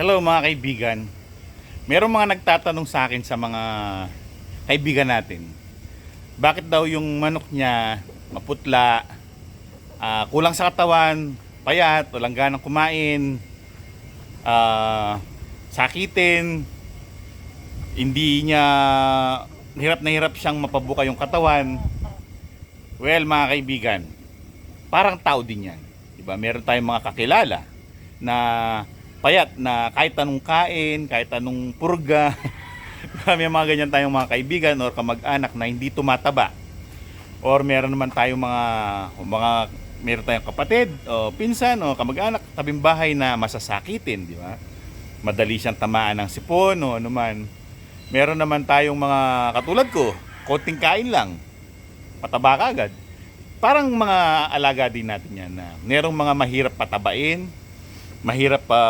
Hello mga kaibigan. Merong mga nagtatanong sa akin sa mga kaibigan natin. Bakit daw yung manok niya maputla, ah, kulang sa katawan, payat, walang ganang kumain, ah, sakitin, hindi niya hirap na hirap siyang mapabuka yung katawan. Well, mga kaibigan, parang tao din yan. Diba? Meron tayong mga kakilala na payat na kahit anong kain, kahit anong purga, may mga ganyan tayong mga kaibigan or kamag-anak na hindi tumataba. Or meron naman tayong mga mga meron tayong kapatid o pinsan o kamag-anak tabing bahay na masasakitin, di ba? Madali siyang tamaan ng sipon o anuman. Meron naman tayong mga katulad ko, konting kain lang, pataba ka agad. Parang mga alaga din natin yan na merong mga mahirap patabain, mahirap pa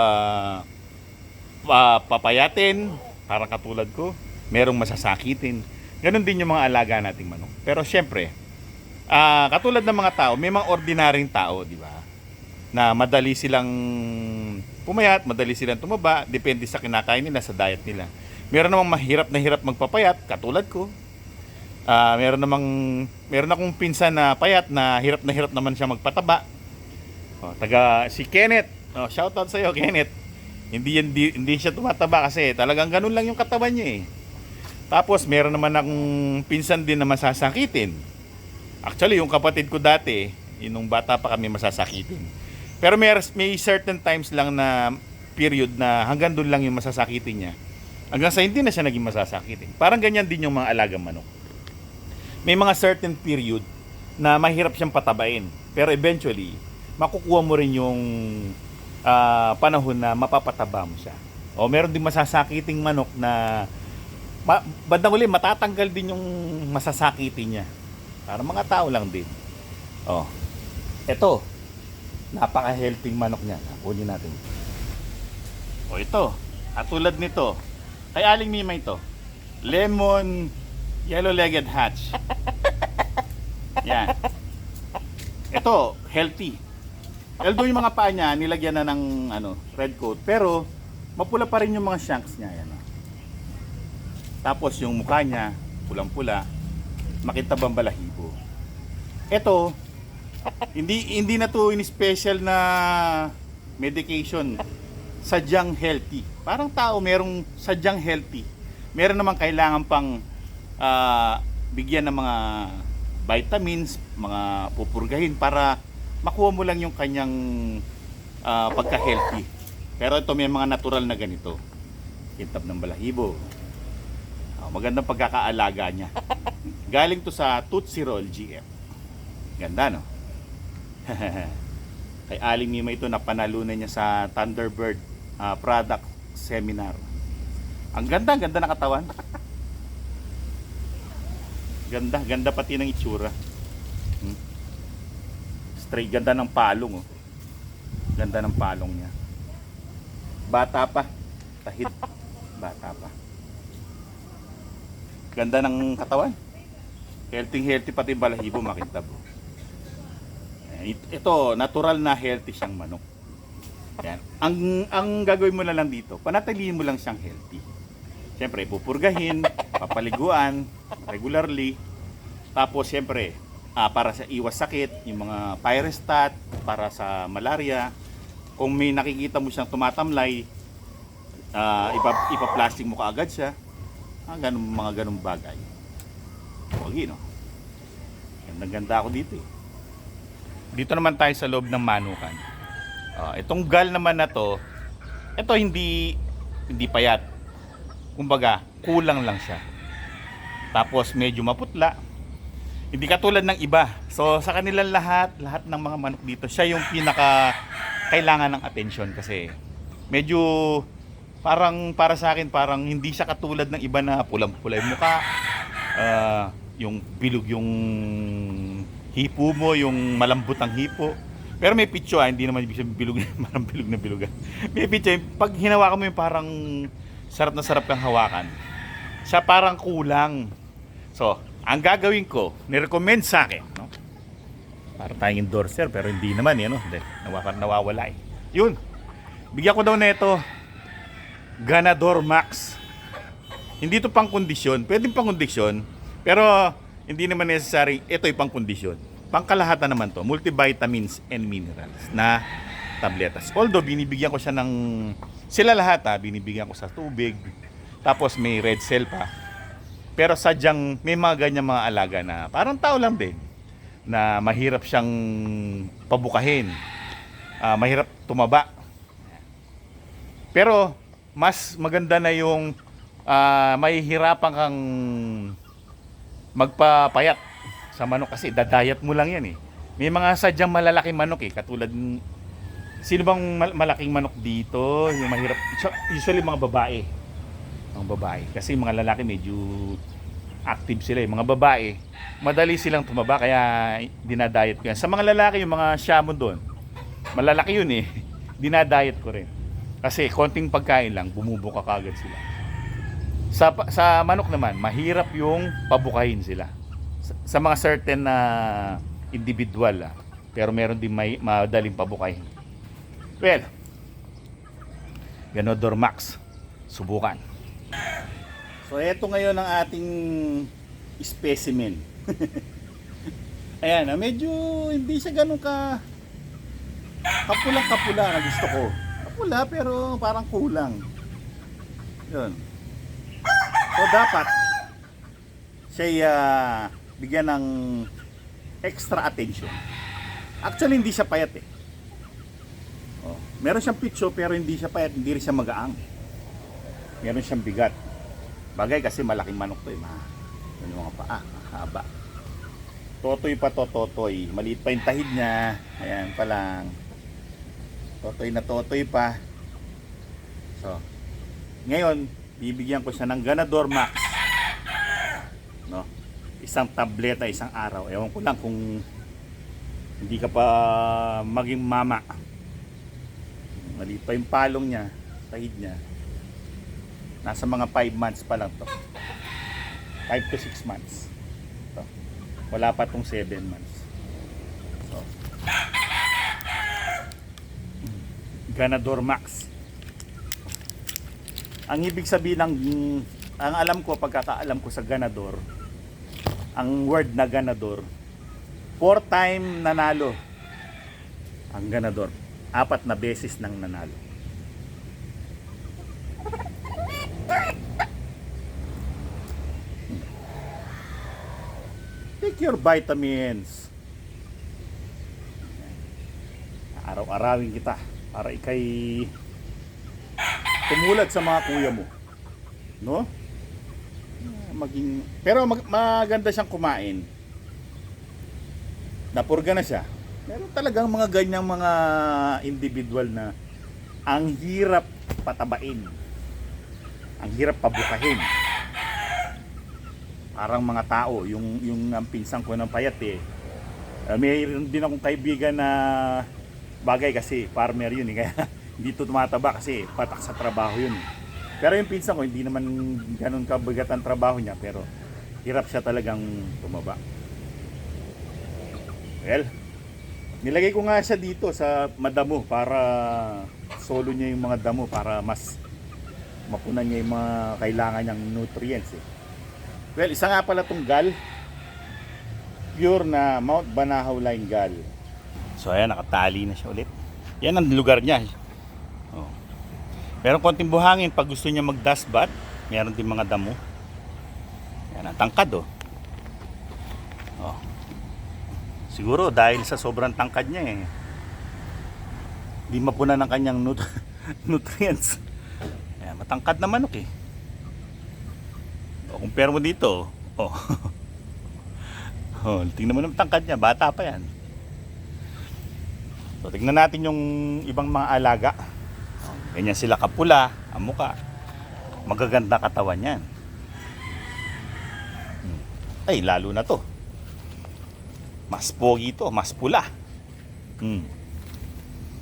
pa- papayatin, parang katulad ko, merong masasakitin. Ganon din yung mga alaga nating manok. Pero syempre, ah, katulad ng mga tao, may mga ordinaryong tao, di ba? Na madali silang pumayat, madali silang tumaba, depende sa kinakain nila, sa diet nila. Meron namang mahirap na hirap magpapayat, katulad ko. Ah, meron namang meron akong pinsan na payat na hirap na hirap naman siya magpataba. Oh, taga si Kenneth. Oh, shout out sa iyo, Kenneth. Hindi yan di, hindi siya tumataba kasi talagang ganun lang yung katawan niya eh. Tapos meron naman akong pinsan din na masasakitin. Actually, yung kapatid ko dati, inong bata pa kami masasakitin. Pero may, may certain times lang na period na hanggang doon lang yung masasakitin niya. Hanggang sa hindi na siya naging masasakitin. Parang ganyan din yung mga alagang manok. May mga certain period na mahirap siyang patabain. Pero eventually, makukuha mo rin yung ah, panahon na mapapataba mo siya. O meron din masasakiting manok na ma- bandang uli matatanggal din yung masasakitin niya. Para mga tao lang din. Oh. Ito. Napaka-healthy manok niya. Kunin natin. O ito. At tulad nito. Kay Aling Mima ito. Lemon yellow-legged hatch. Yan. Ito, healthy. Although yung mga paa niya, nilagyan na ng ano, red coat. Pero, mapula pa rin yung mga shanks niya. Yan, oh. Tapos yung mukha niya, pulang-pula, makitabang balahibo. Ito, hindi hindi na to in special na medication. Sadyang healthy. Parang tao merong sadyang healthy. Meron naman kailangan pang ah, bigyan ng mga vitamins, mga pupurgahin para makuha mo lang yung kanyang ah, pagka-healthy. Pero ito may mga natural na ganito. Kintab ng balahibo. Ah, magandang pagkakaalaga niya. Galing to sa Tootsie Roll GM. Ganda, no? Kay Aling Mima ito, napanalunan niya sa Thunderbird ah, Product Seminar. Ang ganda, ganda ng katawan. Ganda, ganda pati ng itsura. Straight, ganda ng palong, oh. Ganda ng palong niya. Bata pa. Tahid. Bata pa. Ganda ng katawan. Healthy, healthy pati balahibo. Ayan, it- Ito, natural na healthy siyang manok. Yan. Ang ang gagawin mo na lang dito, panatilihin mo lang siyang healthy. Siyempre, pupurgahin, papaliguan regularly. Tapos siyempre, ah, para sa iwas sakit, yung mga pyrostat para sa malaria. Kung may nakikita mo siyang tumatamlay, ah, ipa, ipa-plastic mo kaagad siya. Ah, ganun, mga ganung bagay. Pogi, no? Ganda-ganda ako dito eh. Dito naman tayo sa loob ng manukan. Ah, itong gal naman na to, ito hindi hindi payat. Kumbaga, kulang lang siya. Tapos medyo maputla. Hindi katulad ng iba. So sa kanilang lahat, lahat ng mga manok dito, siya yung pinaka kailangan ng attention kasi medyo parang para sa akin parang hindi siya katulad ng iba na pulang-pula yung mukha. Ah, yung bilog yung hipo mo, yung malambot ang hipo. Pero may pitso ah, hindi naman ibig sabihin bilog, parang bilog na bilog. May pitso, pag hinawakan mo yung parang sarap na sarap kang hawakan. Siya parang kulang. So, ang gagawin ko, nirecommend sa akin, no? Para tayong endorser, pero hindi naman, eh, no? Dahil nawakan, nawawala eh. Yun. Bigyan ko daw nito Ganador Max. Hindi to pang kondisyon. Pwede pang kondisyon. Pero hindi naman necessary. Ito ay pang kondisyon. Pangkalahatan naman to. Multivitamins and minerals na tabletas. Although binibigyan ko siya ng... Sila lahat ha. Binibigyan ko sa tubig. Tapos may red cell pa. Pero sadyang may mga ganyan mga alaga na parang tao lang din. Na mahirap siyang pabukahin. Ah, mahirap tumaba. Pero mas maganda na yung ah, mahihirapan kang magpapayat sa manok kasi dadayat mo lang yan eh. May mga sadyang malalaking manok eh, katulad Sino bang mal- malaking manok dito? Yung mahirap, usually mga babae. Mga babae. Kasi yung mga lalaki medyo active sila eh. Mga babae, madali silang tumaba kaya dinadayet ko yan. Sa mga lalaki, yung mga shaman doon, malalaki yun eh. Dinadayet ko rin. Kasi konting pagkain lang, bumubuka kagad sila. Sa, sa manok naman, mahirap yung pabukahin sila. Sa, sa mga certain na individual ah. Pero meron din may madaling pabukahin. Well, Ganodor Max. Subukan. So eto ngayon ang ating specimen. Ayan, ah, medyo hindi siya ganun ka kapulang kapula na gusto ko. Kapula pero parang kulang. Yun. So dapat siya ah, bigyan ng extra attention. Actually hindi siya payat eh. Oh, meron siyang pitso pero hindi siya payat, hindi rin siya magaang. Meron siyang bigat. Bagay kasi malaking manok to eh. Ma yung mga paa, haba. Totoy pa to, totoy. Maliit pa yung tahid niya. Ayan pa lang. Totoy na totoy pa. So, ngayon, bibigyan ko siya ng Ganador Max. No? Isang tableta, isang araw. Ewan ko lang kung hindi ka pa maging mama. Maliit pa yung palong niya, tahid niya. Nasa mga 5 months pa lang to. 5 to 6 months. To. Wala pa tong 7 months. So. Ganador Max. Ang ibig sabihin ng ang alam ko pagkakaalam ko sa ganador ang word na ganador four time nanalo ang ganador apat na beses nang nanalo your vitamins. Araw-arawin kita para ikay tumulad sa mga kuya mo. No? Maging pero mag, maganda siyang kumain. Napurga na siya. Meron talagang mga ganyang mga individual na ang hirap patabain. Ang hirap pabukahin parang mga tao yung yung ang pinsan ko ng payat eh. Uh, mayroon din akong kaibigan na bagay kasi farmer yun eh. Kaya hindi to tumataba kasi patak sa trabaho yun eh. pero yung pinsan ko hindi naman ganun kabigat ang trabaho niya pero hirap siya talagang tumaba. Well nilagay ko nga siya dito sa madamo para solo niya yung mga damo para mas mapunan niya yung mga kailangan niyang nutrients eh Well, isa nga pala tong gal. Pure na Mount Banahaw Line gal. So ayan, nakatali na siya ulit. Yan ang lugar niya. Oh. Meron konting buhangin pag gusto niya mag-dust bath. Meron din mga damo. Yan ang tangkad oh. oh. Siguro dahil sa sobrang tangkad niya eh. Di mapuna ng kanyang nut- nutrients. Yan, matangkad na manok eh. Compare mo dito. Oh. oh, tingnan mo naman tangkad niya, bata pa 'yan. So, tingnan natin yung ibang mga alaga. Oh, ganyan sila kapula, ang muka. Magaganda katawan niyan. Hmm. Ay, lalo na to. Mas pogi to, mas pula. Hmm.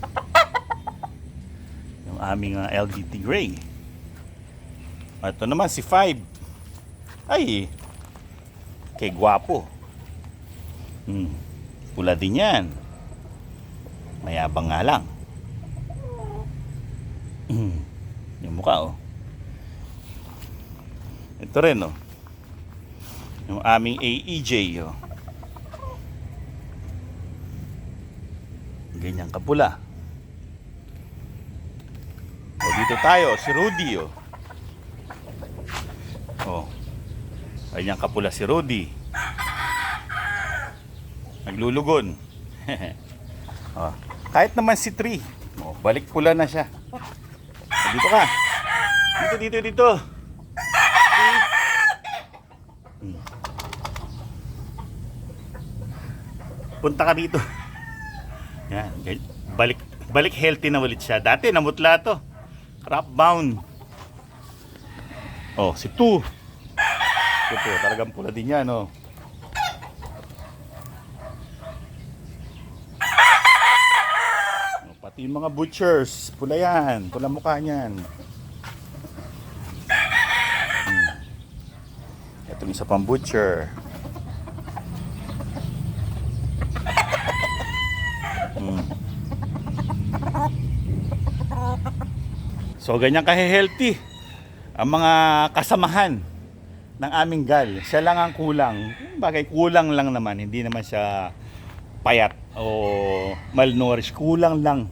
Yung aming uh, LGT Gray. Ito naman si 5. Ay, kay gwapo. Hmm. Pula din yan. Mayabang nga lang. Hmm. Yung mukha oh. Ito rin, oh. Yung aming AEJ, oh. Ganyan kapula. O dito tayo, si Rudy, oh. Ganyan kapula si Rudy. Naglulugon. oh. Kahit naman si Tree. Oh, balik pula na siya. Oh, dito ka. Dito, dito, dito. Hmm. Punta ka dito. Yan, balik balik healthy na ulit siya. Dati namutla to. Crop bound. Oh, si Tu. Ito, talagang pula din yan, oh. Oh, Pati yung mga butchers, pula yan. Pula mukha niyan. Hmm. Ito yung isa pang butcher. Hmm. So ganyan kahe-healthy ang mga kasamahan ng aming gal. Siya lang ang kulang. Bagay kulang lang naman, hindi naman siya payat o malnourished. Kulang lang.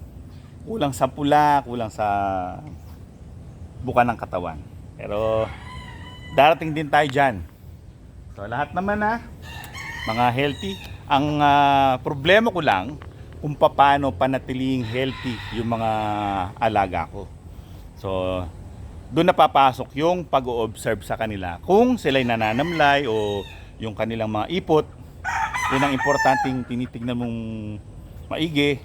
Kulang sa pula, kulang sa buka ng katawan. Pero darating din tayo dyan. So lahat naman na mga healthy. Ang ah, problema ko lang kung paano panatiling healthy yung mga alaga ko. So, doon napapasok yung pag-o-observe sa kanila. Kung sila'y nananamlay o yung kanilang mga ipot, yun ang importanteng tinitignan mong maigi.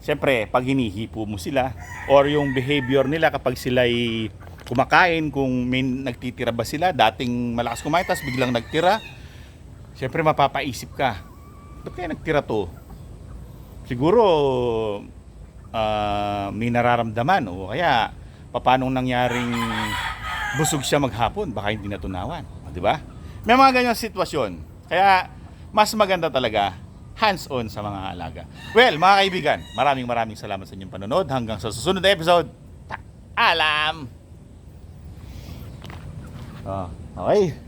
Siyempre, pag hinihipo mo sila or yung behavior nila kapag sila'y kumakain, kung may nagtitira ba sila, dating malakas kumain, tapos biglang nagtira, siyempre mapapaisip ka, ba't kaya nagtira to? Siguro, ah, may nararamdaman o kaya paano nangyaring busog siya maghapon? Baka hindi natunawan. O, di ba? May mga ganyang sitwasyon. Kaya mas maganda talaga hands-on sa mga alaga. Well mga kaibigan maraming maraming salamat sa inyong panonood. Hanggang sa susunod na episode. Alam Ah, okay